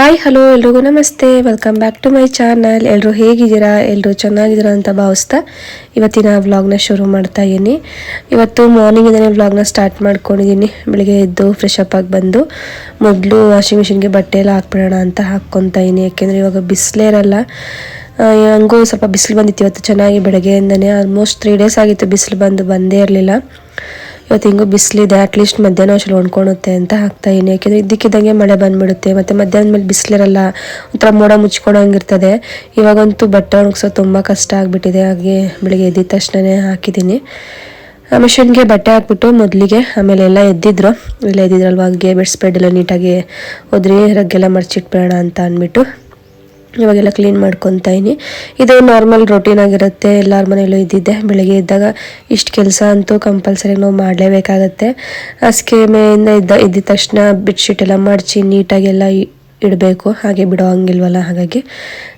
Hi hello ಎಲ್ರಿಗೂ ನಮಸ್ತೆ. Welcome back to my channel ಎಲ್ಲರೂ ಹೇಗಿದ್ದೀರಾ? ಎಲ್ಲರೂ ಚೆನ್ನಾಗಿದ್ದೀರಾ ಅಂತ ಭಾವಿಸ್ತಾ ಇವತ್ತಿನ ವ್ಲಾಗ್ನ ಶುರು ಮಾಡ್ತಾ ಇದ್ದೀನಿ. ಇವತ್ತು ಮಾರ್ನಿಂಗಿಂದನೇ ವ್ಲಾಗ್ನ ಸ್ಟಾರ್ಟ್ ಮಾಡ್ಕೊಂಡಿದ್ದೀನಿ. ಬೆಳಿಗ್ಗೆ ಎದ್ದು ಫ್ರೆಶ್ ಅಪ್ ಆಗಿ ಬಂದು ಮೊದಲು ವಾಷಿಂಗ್ ಮಿಷಿನ್ಗೆ ಬಟ್ಟೆ ಎಲ್ಲ ಹಾಕ್ಬಿಡೋಣ ಅಂತ ಹಾಕ್ಕೊತಾ ಇದ್ದೀನಿ. ಯಾಕೆಂದರೆ ಇವಾಗ ಬಿಸಿಲೇ ಇರಲ್ಲ. ಹಂಗೂ ಸ್ವಲ್ಪ ಬಿಸಿಲು ಬಂದಿತ್ತು ಇವತ್ತು. ಚೆನ್ನಾಗಿ ಬೆಳಗ್ಗೆಯಿಂದನೇ ಆಲ್ಮೋಸ್ಟ್ ತ್ರೀ ಡೇಸ್ ಆಗಿತ್ತು ಬಿಸಿಲು ಬಂದು ಬಂದೇ ಇರಲಿಲ್ಲ. ಇವತ್ತು ಹಿಂಗೂ ಬಿಸಿಲಿದೆ ಅಟ್ಲೀಸ್ಟ್ ಮಧ್ಯಾಹ್ನ ಅಷ್ಟು ಹೊಣ್ಕೊಳುತ್ತೆ ಅಂತ ಹಾಕ್ತಾ ಇದ್ದೀನಿ. ಯಾಕೆಂದರೆ ಇದ್ದಕ್ಕಿದ್ದಂಗೆ ಮಳೆ ಬಂದ್ಬಿಡುತ್ತೆ. ಮತ್ತು ಮಧ್ಯಾಹ್ನ ಮೇಲೆ ಬಿಸಿಲಿರಲ್ಲ, ಒಂಥರ ಮೋಡ ಮುಚ್ಕೊಳಂಗಿರ್ತದೆ ಇವಾಗಂತೂ ಬಟ್ಟೆ ಒಣಗಿಸೋದು ತುಂಬ ಕಷ್ಟ ಆಗಿಬಿಟ್ಟಿದೆ. ಹಾಗೆ ಬೆಳಿಗ್ಗೆ ಎದ್ದಿದ ತಕ್ಷಣನೇ ಹಾಕಿದ್ದೀನಿ. ಆ ಮಿಷನ್ಗೆ ಬಟ್ಟೆ ಹಾಕ್ಬಿಟ್ಟು ಮೊದಲಿಗೆ ಆಮೇಲೆ ಎಲ್ಲ ಎದ್ದಿದ್ರು. ಎಲ್ಲ ಎದ್ದಿದ್ರಲ್ವ, ಹಾಗೆ ಬೆಡ್ ಸ್ಪ್ರೆಡ್ ಎಲ್ಲ ನೀಟಾಗಿ ಹೋದ್ರಿ ರಗ್ಗೆಲ್ಲ ಮರ್ಚಿಟ್ಬೇಡ ಅಂತ ಅಂದ್ಬಿಟ್ಟು. ಇವಾಗೆಲ್ಲ ಕ್ಲೀನ್ ಮಾಡ್ಕೊತಾ ಇನಿ ಇದು ನಾರ್ಮಲ್ ರೊಟೀನ್ ಆಗಿರುತ್ತೆ. ಎಲ್ಲರ ಮನೆಯಲ್ಲೂ ಇದ್ದಿದ್ದೆ. ಬೆಳಗ್ಗೆ ಇದ್ದಾಗ ಇಷ್ಟು ಕೆಲಸ ಅಂತೂ ಕಂಪಲ್ಸರಿ ನಾವು ಮಾಡಲೇಬೇಕಾಗತ್ತೆ. ಆ ಮೇಯಿಂದ ಇದ್ದ, ಇದ್ದಿದ ತಕ್ಷಣ ಬೆಡ್ಶೀಟ್ ಎಲ್ಲ ಮಡಚಿ ನೀಟಾಗೆಲ್ಲ ಇಡಬೇಕು. ಹಾಗೆ ಬಿಡೋ ಹಂಗಿಲ್ವಲ್ಲ ಹಾಗಾಗಿ.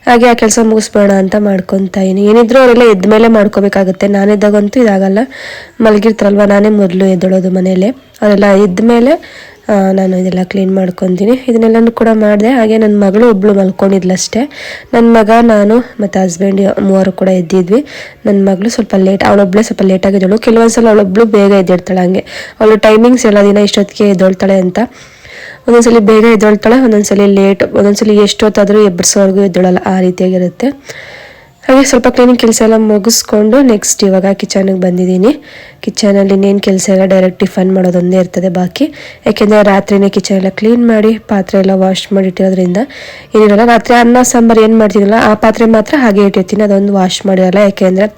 ಹಾಗೆ ಆ ಕೆಲಸ ಮುಗಿಸ್ಬೇಡ ಅಂತ ಮಾಡ್ಕೊತಾ ಇನಿ ಏನಿದ್ರು ಅವರೆಲ್ಲ ಎದ್ದ ಮೇಲೆ ಮಾಡ್ಕೋಬೇಕಾಗತ್ತೆ. ನಾನಿದ್ದಾಗಂತೂ ಇದಾಗಲ್ಲ. ಮಲಗಿರ್ತಾರಲ್ವ? ನಾನೇ ಮೊದಲು ಎದ್ದೊಳೋದು ಮನೇಲೆ ಅವರೆಲ್ಲ ಎದ್ದ ಮೇಲೆ ನಾನು ಇದೆಲ್ಲ ಕ್ಲೀನ್ ಮಾಡ್ಕೊತೀನಿ. ಇದನ್ನೆಲ್ಲನೂ ಕೂಡ ಮಾಡಿದೆ. ಹಾಗೆ ನನ್ನ ಮಗಳು ಒಬ್ಳು ಮಲ್ಕೊಂಡಿದ್ಲಷ್ಟೇ. ನನ್ನ ಮಗ, ನಾನು ಮತ್ತು ಹಸ್ಬೆಂಡ್ ಮೂವರು ಕೂಡ ಎದ್ದಿದ್ವಿ. ನನ್ನ ಮಗಳು ಸ್ವಲ್ಪ ಲೇಟ್ ಅವಳೊಬ್ಳೆ ಸ್ವಲ್ಪ ಲೇಟ್ ಆಗಿದ್ದಳು ಕೆಲವೊಂದ್ಸಲ ಅವಳೊಬ್ಳು ಬೇಗ ಎದ್ದಿರ್ತಾಳೆ ಹಂಗೆ. ಅವಳು ಟೈಮಿಂಗ್ಸ್ ಎಲ್ಲ ದಿನ ಇಷ್ಟೊತ್ತಿಗೆ ಎದ್ದೊಳ್ತಾಳೆ ಅಂತ. ಒಂದೊಂದ್ಸಲಿ ಬೇಗ ಎದ್ದೊಳ್ತಾಳೆ, ಒಂದೊಂದ್ಸಲಿ ಲೇಟ್ ಒಂದೊಂದ್ಸಲಿ ಎಷ್ಟೊತ್ತಾದರೂ ಎಬ್ಬರಿಸೋವರೆಗೂ ಎದ್ದೊಳಲ್ಲ. ಆ ರೀತಿಯಾಗಿರುತ್ತೆ. ಹಾಗೆ ಸ್ವಲ್ಪ ಕ್ಲೀನಿಂಗ್ ಕೆಲಸ ಎಲ್ಲ ಮುಗಿಸ್ಕೊಂಡು ನೆಕ್ಸ್ಟ್ ಇವಾಗ ಕಿಚನಿಗೆ ಬಂದಿದ್ದೀನಿ. ಕಿಚನಲ್ಲಿ ಇನ್ನೇನು ಕೆಲಸ ಎಲ್ಲ ಡೈರೆಕ್ಟ್ ಟಿಫನ್ ಮಾಡೋದೊಂದೇ ಇರ್ತದೆ ಬಾಕಿ. ಯಾಕೆಂದರೆ ರಾತ್ರಿನೇ ಕಿಚನ್ ಎಲ್ಲ ಕ್ಲೀನ್ ಮಾಡಿ, ಪಾತ್ರೆ ಎಲ್ಲ ವಾಶ್ ಮಾಡಿ ಇಟ್ಟಿರೋದ್ರಿಂದ ಏನಿರಲ್ಲ, ರಾತ್ರಿ ಅನ್ನ, ಸಾಂಬಾರು ಏನು ಮಾಡ್ತೀನಲ್ಲ ಆ ಪಾತ್ರೆ ಮಾತ್ರ ಹಾಗೆ ಇಟ್ಟಿರ್ತೀನಿ. ಅದೊಂದು ವಾಶ್ ಮಾಡಿರಲ್ಲ, ಯಾಕೆಂದರೆ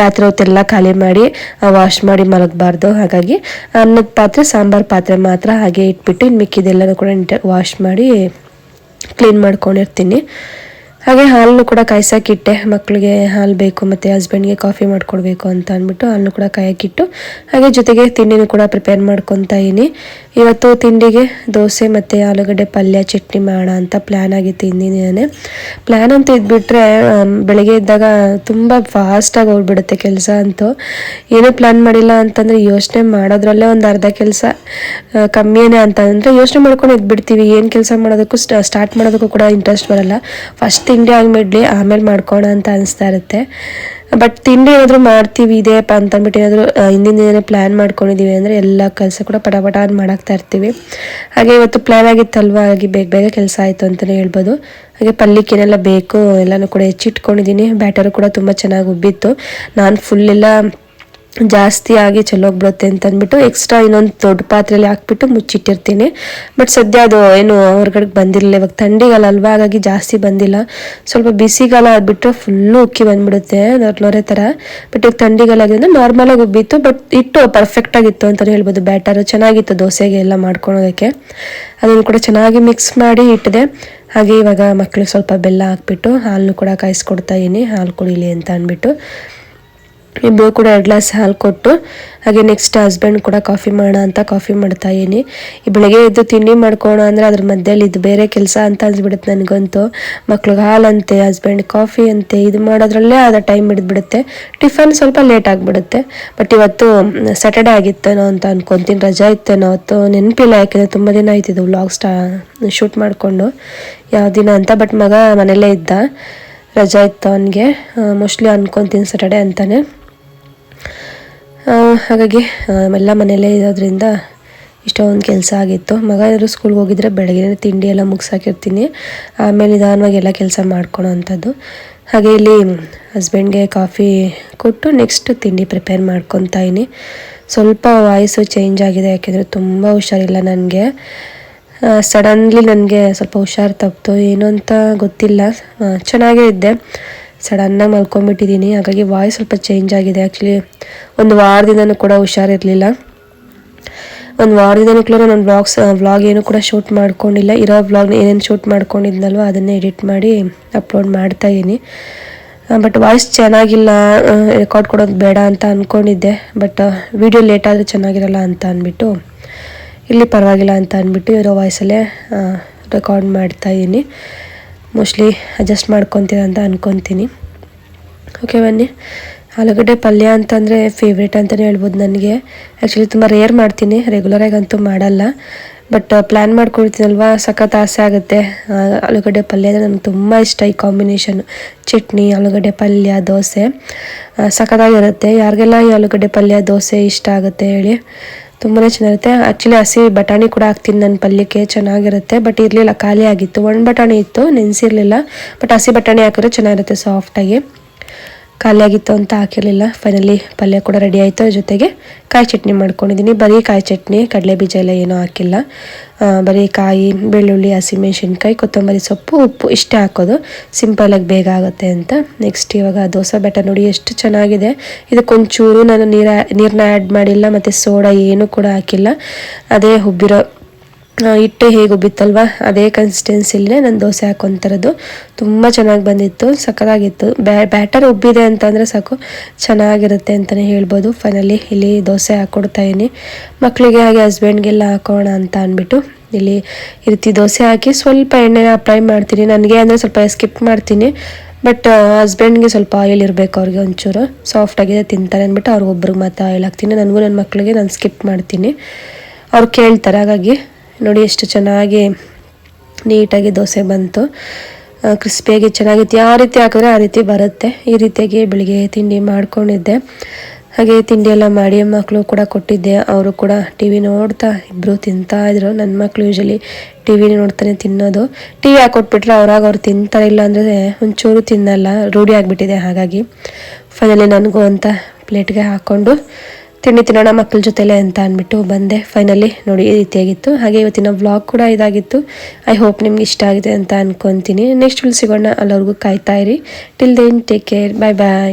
ರಾತ್ರಿ ಹೊತ್ತೆಲ್ಲ ಖಾಲಿ ಮಾಡಿ ವಾಶ್ ಮಾಡಿ ಮಲಗಬಾರ್ದು. ಹಾಗಾಗಿ ಅನ್ನದ ಪಾತ್ರೆ, ಸಾಂಬಾರು ಪಾತ್ರೆ ಮಾತ್ರ ಹಾಗೆ ಇಟ್ಬಿಟ್ಟು ಇನ್ನು ಮಿಕ್ಕಿದೆಲ್ಲನೂ ಕೂಡ ವಾಶ್ ಮಾಡಿ ಕ್ಲೀನ್ ಮಾಡ್ಕೊಂಡಿರ್ತೀನಿ. ಹಾಗೆ ಹಾಲನ್ನು ಕೂಡ ಕಾಯ್ಸಕ್ಕಿಟ್ಟೆ ಮಕ್ಕಳಿಗೆ ಹಾಲು ಬೇಕು ಮತ್ತು ಹಸ್ಬೆಂಡ್ಗೆ ಕಾಫಿ ಮಾಡಿಕೊಡ್ಬೇಕು ಅಂತ ಅಂದ್ಬಿಟ್ಟು ಹಾಲನ್ನು ಕೂಡ ಕಾಯಕ್ಕಿಟ್ಟು, ಹಾಗೆ ಜೊತೆಗೆ ತಿಂಡಿನೂ ಕೂಡ ಪ್ರಿಪೇರ್ ಮಾಡ್ಕೊತಾ ಇದ್ದೀನಿ. ಇವತ್ತು ತಿಂಡಿಗೆ ದೋಸೆ ಮತ್ತು ಆಲೂಗಡ್ಡೆ ಪಲ್ಯ, ಚಟ್ನಿ ಮಾಡೋಣ ಅಂತ ಪ್ಲ್ಯಾನ್ ಆಗಿತ್ತು ನಾನೇ ಪ್ಲ್ಯಾನ್ ಅಂತ ಇದ್ಬಿಟ್ರೆ ಬೆಳಗ್ಗೆ ಇದ್ದಾಗ ತುಂಬ ಫಾಸ್ಟಾಗಿ ಹೋಗ್ಬಿಡುತ್ತೆ ಕೆಲಸ ಅಂತೂ. ಏನೂ ಪ್ಲ್ಯಾನ್ ಮಾಡಿಲ್ಲ ಅಂತಂದರೆ ಯೋಚನೆ ಮಾಡೋದ್ರಲ್ಲೇ ಒಂದು ಅರ್ಧ ಕೆಲಸ ಕಮ್ಮಿನೇ ಅಂತಂದರೆ ಯೋಚನೆ ಮಾಡ್ಕೊಂಡು ಇದ್ಬಿಡ್ತೀವಿ. ಏನು ಕೆಲಸ ಮಾಡೋದಕ್ಕೂ ಸ್ಟಾರ್ಟ್ ಮಾಡೋದಕ್ಕೂ ಕೂಡ ಇಂಟ್ರೆಸ್ಟ್ ಬರಲ್ಲ. ಫಸ್ಟ್ ತಿಂಡಿ ಆಗಿಬಿಡ್ಲಿ ಆಮೇಲೆ ಮಾಡ್ಕೋಣ ಅಂತ ಅನಿಸ್ತಾ ಇರುತ್ತೆ. ಬಟ್ ತಿಂಡಿ ಏನಾದರೂ ಮಾಡ್ತೀವಿ ಇದೆಯಪ್ಪ ಅಂತ ಅಂದ್ಬಿಟ್ಟು ಏನಾದರೂ ಹಿಂದಿನ ದಿನನೇ ಪ್ಲ್ಯಾನ್ ಮಾಡ್ಕೊಂಡಿದ್ದೀವಿ ಅಂದರೆ ಎಲ್ಲ ಕೆಲಸ ಕೂಡ ಪಟಪಟ ಪಟ ಅಂತ ಮಾಡಾಕ್ತಾ ಇರ್ತೀವಿ. ಹಾಗೆ ಇವತ್ತು ಪ್ಲ್ಯಾನ್ ಆಗಿತ್ತಲ್ವ, ಹಾಗೆ ಬೇಗ ಬೇಗ ಕೆಲಸ ಆಯಿತು ಅಂತಲೇ ಹೇಳ್ಬೋದು. ಹಾಗೆ ಪಲ್ಯಕ್ಕೆ ಏನೆಲ್ಲ ಬೇಕು, ಎಲ್ಲನೂ ಕೂಡ ಹೆಚ್ಚಿಟ್ಕೊಂಡಿದ್ದೀನಿ ಬ್ಯಾಟರು ಕೂಡ ತುಂಬ ಚೆನ್ನಾಗಿ ಉಬ್ಬಿತ್ತು. ನಾನು ಫುಲ್ ಎಲ್ಲ ಜಾಸ್ತಿ ಆಗಿ ಚೆಲ್ಲೋಗ್ಬಿಡುತ್ತೆ ಅಂತ ಅಂದ್ಬಿಟ್ಟು ಎಕ್ಸ್ಟ್ರಾ ಇನ್ನೊಂದು ದೊಡ್ಡ ಪಾತ್ರೆಯಲ್ಲಿ ಹಾಕ್ಬಿಟ್ಟು ಮುಚ್ಚಿಟ್ಟಿರ್ತೀನಿ. ಬಟ್ ಸದ್ಯ ಅದು ಏನು ಹೊರಗಡೆ ಬಂದಿರಲಿಲ್ಲ. ಇವಾಗ ಥಂಡಿಗಾಲ ಅಲ್ವಾ ಹಾಗಾಗಿ ಜಾಸ್ತಿ ಬಂದಿಲ್ಲ. ಸ್ವಲ್ಪ ಬಿಸಿಗಾಲ ಆಗಿಬಿಟ್ರೆ ಫುಲ್ಲು ಉಕ್ಕಿ ಬಂದ್ಬಿಡುತ್ತೆ ನೋರೆ ಥರ ಬಟ್ ಈಗ ಥಂಡಿಗಾಲ ಆಗಿದ್ರೆ ನಾರ್ಮಲಾಗಿ ಉಬ್ಬಿತ್ತು. ಬಟ್ ಇಟ್ಟು ಪರ್ಫೆಕ್ಟ್ ಆಗಿತ್ತು ಅಂತಲೇ ಹೇಳ್ಬೋದು. ಬ್ಯಾಟರು ಚೆನ್ನಾಗಿತ್ತು ದೋಸೆಗೆ ಎಲ್ಲ ಮಾಡ್ಕೊಳೋದಕ್ಕೆ. ಅದನ್ನು ಕೂಡ ಚೆನ್ನಾಗಿ ಮಿಕ್ಸ್ ಮಾಡಿ ಇಟ್ಟಿದೆ. ಹಾಗೆ ಇವಾಗ ಮಕ್ಕಳಿಗೆ ಸ್ವಲ್ಪ ಬೆಲ್ಲ ಹಾಕ್ಬಿಟ್ಟು ಹಾಲನ್ನು ಕೂಡ ಕಾಯಿಸ್ಕೊಡ್ತಾ ಇದೀನಿ. ಹಾಲು ಕುಡೀಲಿ ಅಂತ ಅಂದ್ಬಿಟ್ಟು. ಇಬ್ಬರು ಕೂಡ ಎರಡು ಗ್ಲಾಸ್ ಹಾಲು ಕೊಟ್ಟು, ಹಾಗೆ ನೆಕ್ಸ್ಟ್ ಹಸ್ಬೆಂಡ್ ಕೂಡ ಕಾಫಿ ಮಾಡೋಣ ಅಂತ ಕಾಫಿ ಮಾಡ್ತಾ ಇದ್ದೀನಿ. ಬೆಳಗ್ಗೆ ಎದ್ದು ತಿಂಡಿ ಮಾಡ್ಕೋಣ ಅಂದರೆ ಅದ್ರ ಮಧ್ಯದಲ್ಲಿ ಇದು ಬೇರೆ ಕೆಲಸ ಅಂತ ಅನ್ಸ್ಬಿಡುತ್ತೆ ನನಗಂತೂ. ಮಕ್ಳಿಗೆ ಹಾಲಂತೆ ಹಸ್ಬೆಂಡ್ ಕಾಫಿ ಅಂತೆ, ಇದು ಮಾಡೋದ್ರಲ್ಲೇ ಆದ ಟೈಮ್ ಹಿಡಿದ್ಬಿಡುತ್ತೆ. ಟಿಫನ್ ಸ್ವಲ್ಪ ಲೇಟ್ ಆಗಿಬಿಡುತ್ತೆ. ಬಟ್ ಇವತ್ತು ಸ್ಯಾಟರ್ಡೆ ಆಗಿತ್ತೇನೋ ಅಂತ ಅನ್ಕೊತೀನಿ. ರಜಾ ಇತ್ತೇನೋ, ಅವತ್ತು ನೆನಪಿಲ್ಲ. ಯಾಕೆಂದರೆ ತುಂಬ ದಿನ ಆಯ್ತಿದ್ದು ವ್ಲಾಗ್ ಸ್ಟಾ ಶೂಟ್ ಮಾಡಿಕೊಂಡು. ಯಾವ ದಿನ ಅಂತ ಬಟ್ ಮಗ ಮನೆಯಲ್ಲೇ ಇದ್ದ. ರಜಾ ಇತ್ತು ಅವನಿಗೆ. ಮೋಸ್ಟ್ಲಿ ಅನ್ಕೊತೀನಿ ಸ್ಯಾಟರ್ಡೆ ಅಂತಾನೆ. ಹಾಗಾಗಿ ಎಲ್ಲ ಮನೆಯಲ್ಲೇ ಇರೋದ್ರಿಂದ ಇಷ್ಟೊಂದು ಕೆಲಸ ಆಗಿತ್ತು. ಮಗ ಏನಾದರೂ ಸ್ಕೂಲ್ಗೆ ಹೋಗಿದ್ರೆ ಬೆಳಗ್ಗೆ ತಿಂಡಿ ಎಲ್ಲ ಮುಗಿಸಾಕಿರ್ತೀನಿ. ಆಮೇಲೆ ನಿಧಾನವಾಗಿ ಎಲ್ಲ ಕೆಲಸ ಮಾಡ್ಕೊಳೋ ಅಂಥದ್ದು. ಹಾಗೆ ಇಲ್ಲಿ ಹಸ್ಬೆಂಡ್ಗೆ ಕಾಫಿ ಕೊಟ್ಟು ನೆಕ್ಸ್ಟ್ ತಿಂಡಿ ಪ್ರಿಪೇರ್ ಮಾಡ್ಕೊತಾ ಇದೀನಿ ಸ್ವಲ್ಪ ವಾಯ್ಸು ಚೇಂಜ್ ಆಗಿದೆ, ಯಾಕೆಂದರೆ ತುಂಬ ಹುಷಾರಿಲ್ಲ ನನಗೆ. ಸಡನ್ಲಿ ನನಗೆ ಸ್ವಲ್ಪ ಹುಷಾರು ತಪ್ಪಿತು ಏನು ಅಂತ ಗೊತ್ತಿಲ್ಲ. ಚೆನ್ನಾಗೇ ಇದ್ದೆ. ಸಡನ್ನಾಗಿ ಮಲ್ಕೊಂಡ್ಬಿಟ್ಟಿದ್ದೀನಿ ಹಾಗಾಗಿ ವಾಯ್ಸ್ ಸ್ವಲ್ಪ ಚೇಂಜ್ ಆಗಿದೆ. ಆ್ಯಕ್ಚುಲಿ ಒಂದು ವಾರದಿಂದನೂ ಕೂಡ ಹುಷಾರಿರಲಿಲ್ಲ. ಒಂದು ವಾರದಿಂದನೂ ಕೂಡ ನಾನು ಬ್ಲಾಗ್ಸ್ ವ್ಲಾಗ್ ಏನು ಕೂಡ ಶೂಟ್ ಮಾಡ್ಕೊಂಡಿಲ್ಲ. ಇರೋ ವ್ಲಾಗ್ನ ಏನೇನು ಶೂಟ್ ಮಾಡ್ಕೊಂಡಿದ್ನಲ್ವ ಅದನ್ನೇ ಎಡಿಟ್ ಮಾಡಿ ಅಪ್ಲೋಡ್ ಮಾಡ್ತಾ ಇದ್ದೀನಿ ಬಟ್ ವಾಯ್ಸ್ ಚೆನ್ನಾಗಿಲ್ಲ. ರೆಕಾರ್ಡ್ ಕೊಡೋದು ಬೇಡ ಅಂತ ಅಂದ್ಕೊಂಡಿದ್ದೆ ಬಟ್ ವಿಡಿಯೋ ಲೇಟ್ ಆದರೆ ಚೆನ್ನಾಗಿರಲ್ಲ ಅಂತ ಅಂದ್ಬಿಟ್ಟು ಇಲ್ಲಿ ಪರವಾಗಿಲ್ಲ ಅಂತ ಅಂದ್ಬಿಟ್ಟು ಇರೋ ವಾಯ್ಸಲ್ಲೇ ರೆಕಾರ್ಡ್ ಮಾಡ್ತಾ ಇದ್ದೀನಿ ಮೋಸ್ಟ್ಲಿ ಅಡ್ಜಸ್ಟ್ ಮಾಡ್ಕೊತೀರ ಅಂತ ಅನ್ಕೊತೀನಿ. ಓಕೆ ಬನ್ನಿ. ಆಲೂಗಡ್ಡೆ ಪಲ್ಯ ಅಂತಂದರೆ ಫೇವ್ರೇಟ್ ಅಂತಲೇ ಹೇಳ್ಬೋದು ನನಗೆ. ಆ್ಯಕ್ಚುಲಿ ತುಂಬ ರೇರ್ ಮಾಡ್ತೀನಿ ರೆಗ್ಯುಲರಾಗಿ ಅಂತೂ ಮಾಡಲ್ಲ. ಬಟ್ ಪ್ಲ್ಯಾನ್ ಮಾಡ್ಕೊಳ್ತೀನಲ್ವಾ? ಸಖತ್ ಆಸೆ ಆಗುತ್ತೆ. ಆಲೂಗಡ್ಡೆ ಪಲ್ಯ ಅಂದರೆ ನನಗೆ ತುಂಬ ಇಷ್ಟ ಈ ಕಾಂಬಿನೇಷನ್ ಚಟ್ನಿ, ಆಲೂಗಡ್ಡೆ ಪಲ್ಯ, ದೋಸೆ. ಸಖತ್ತಾಗಿರುತ್ತೆ. ಯಾರಿಗೆಲ್ಲ ಈ ಆಲೂಗಡ್ಡೆ ಪಲ್ಯ, ದೋಸೆ ಇಷ್ಟ ಆಗುತ್ತೆ ಹೇಳಿ. ತುಂಬಾ ಚೆನ್ನಾಗಿರುತ್ತೆ. ಆ್ಯಕ್ಚುಲಿ ಹಸಿ ಬಟಾಣಿ ಕೂಡ ಹಾಕ್ತೀನಿ ನನ್ನ ಪಲ್ಯಕ್ಕೆ, ಚೆನ್ನಾಗಿರುತ್ತೆ. ಬಟ್ ಇರಲಿಲ್ಲ, ಖಾಲಿ ಆಗಿತ್ತು. ಒಣ ಬಟಾಣಿ ಇತ್ತು, ನೆನೆಸಿರಲಿಲ್ಲ. ಬಟ್ ಹಸಿ ಬಟಾಣಿ ಹಾಕಿದ್ರೆ ಚೆನ್ನಾಗಿರುತ್ತೆ ಸಾಫ್ಟಾಗಿ ಖಾಲಿ ಆಗಿತ್ತು ಅಂತ ಹಾಕಿರಲಿಲ್ಲ. ಫೈನಲಿ ಪಲ್ಯ ಕೂಡ ರೆಡಿ ಆಯಿತು. ಜೊತೆಗೆ ಕಾಯಿ ಚಟ್ನಿ ಮಾಡ್ಕೊಂಡಿದ್ದೀನಿ. ಬರೀ ಕಾಯಿ ಚಟ್ನಿ, ಕಡಲೆ ಬೀಜ ಎಲ್ಲ ಏನೂ ಹಾಕಿಲ್ಲ. ಬರೀ ಕಾಯಿ, ಬೆಳ್ಳುಳ್ಳಿ, ಹಸಿಮೆಣ್ಸಿನ್ಕಾಯಿ, ಕೊತ್ತಂಬರಿ ಸೊಪ್ಪು, ಉಪ್ಪು ಇಷ್ಟೇ ಹಾಕೋದು. ಸಿಂಪಲಾಗಿ ಬೇಗ ಆಗುತ್ತೆ ಅಂತ. ನೆಕ್ಸ್ಟ್ ಇವಾಗ ದೋಸೆ ಬೆಟ್ಟ ನೋಡಿ ಎಷ್ಟು ಚೆನ್ನಾಗಿದೆ. ಇದಕ್ಕೊಂಚೂರು ನಾನು ನೀರ ನೀರನ್ನ ಆ್ಯಡ್ ಮಾಡಿಲ್ಲ. ಮತ್ತು ಸೋಡಾ ಏನೂ ಕೂಡ ಹಾಕಿಲ್ಲ. ಅದೇ ಹುಬ್ಬಿರೋ ಹಿಟ್ಟು ಹೇಗೆ ಉಬ್ಬಿತ್ತಲ್ವ ಅದೇ ಕನ್ಸಿಸ್ಟೆನ್ಸಿಲೇ ನಾನು ದೋಸೆ ಹಾಕೊತಿರೋದು ತುಂಬ ಚೆನ್ನಾಗಿ ಬಂದಿತ್ತು ಸಕ್ಕತ್ತಾಗಿತ್ತು ಬ್ಯಾ, ಬ್ಯಾಟರ್ ಉಬ್ಬಿದೆ ಅಂತಂದರೆ ಸಾಕು, ಚೆನ್ನಾಗಿರುತ್ತೆ ಅಂತಲೇ ಹೇಳ್ಬೋದು. ಫೈನಲಿ ಇಲ್ಲಿ ದೋಸೆ ಹಾಕ್ಕೊಡ್ತಾ ಇದೀನಿ ಮಕ್ಕಳಿಗೆ ಹಾಗೆ ಹಸ್ಬೆಂಡ್ಗೆಲ್ಲ ಹಾಕೋಣ ಅಂತ ಅಂದ್ಬಿಟ್ಟು ಇಲ್ಲಿ ಈ ದೋಸೆ ಹಾಕಿ ಸ್ವಲ್ಪ ಎಣ್ಣೆನ ಅಪ್ಲೈ ಮಾಡ್ತೀನಿ. ನನಗೆ ಅಂದರೆ ಸ್ವಲ್ಪ ಸ್ಕಿಪ್ ಮಾಡ್ತೀನಿ. ಬಟ್ ಹಸ್ಬೆಂಡ್ಗೆ ಸ್ವಲ್ಪ ಆಯಿಲ್ ಇರಬೇಕು ಅವ್ರಿಗೆ ಒಂಚೂರು. ಸಾಫ್ಟಾಗಿದೆ ತಿಂತಾರೆ ಅಂದ್ಬಿಟ್ಟು ಅವ್ರಿಗೊಬ್ರಿಗೆ ಮತ್ತೆ ಆಯಿಲ್ ಹಾಕ್ತೀನಿ. ನನಗೂ ನನ್ನ ಮಕ್ಕಳಿಗೆ ನಾನು ಸ್ಕಿಪ್ ಮಾಡ್ತೀನಿ. ಅವ್ರು ಕೇಳ್ತಾರೆ, ಹಾಗಾಗಿ ನೋಡಿ ಎಷ್ಟು ಚೆನ್ನಾಗಿ ನೀಟಾಗಿ ದೋಸೆ ಬಂತು. ಕ್ರಿಸ್ಪಿಯಾಗಿ ಚೆನ್ನಾಗಿತ್ತು ಯಾವ ರೀತಿ ಹಾಕಿದ್ರೆ ಆ ರೀತಿ ಬರುತ್ತೆ. ಈ ರೀತಿಯಾಗಿ ಬೆಳಿಗ್ಗೆ ತಿಂಡಿ ಮಾಡ್ಕೊಂಡಿದ್ದೆ. ಹಾಗೆ ತಿಂಡಿ ಎಲ್ಲ ಮಾಡಿ ಮಕ್ಕಳು ಕೂಡ ಕೊಟ್ಟಿದ್ದೆ. ಅವರು ಕೂಡ ಟಿ ವಿ ನೋಡ್ತಾ ಇಬ್ಬರು ತಿಂತಾಯಿದ್ರು ನನ್ನ ಮಕ್ಕಳು ಯೂಶಲಿ ಟಿ ವಿ ನೋಡ್ತಾನೆ ತಿನ್ನೋದು. ಟಿ ವಿ ಹಾಕೊಟ್ಬಿಟ್ರೆ ಅವ್ರಾಗ ಅವ್ರು ಇಲ್ಲ ಅಂದರೆ ಒಂಚೂರು ತಿನ್ನಲ್ಲ. ರೂಢಿ ಆಗಿಬಿಟ್ಟಿದೆ ಹಾಗಾಗಿ. ಫೈನಲಿ ನನಗೂ ಅಂತ ಪ್ಲೇಟ್ಗೆ ಹಾಕ್ಕೊಂಡು ತಿಂಡಿ ತಿನ್ನೋಣ ಮಕ್ಕಳ ಜೊತೆಲೆ ಅಂತ ಅಂದ್ಬಿಟ್ಟು ಬಂದೆ. ಫೈನಲಿ ನೋಡಿ ಈ ರೀತಿಯಾಗಿತ್ತು. ಹಾಗೆ ಇವತ್ತಿನ ವ್ಲಾಗ್ ಕೂಡ ಇದಾಗಿತ್ತು. ಐ ಹೋಪ್ ನಿಮ್ಗೆ ಇಷ್ಟ ಆಗಿದೆ ಅಂತ ಅನ್ಕೊಂತೀನಿ. ನೆಕ್ಸ್ಟ್ ಸಿಗೋಣ. ಅಲ್ಲವ್ರಿಗೂ ಕಾಯ್ತಾ ಇರಿ. Till then take care bye bye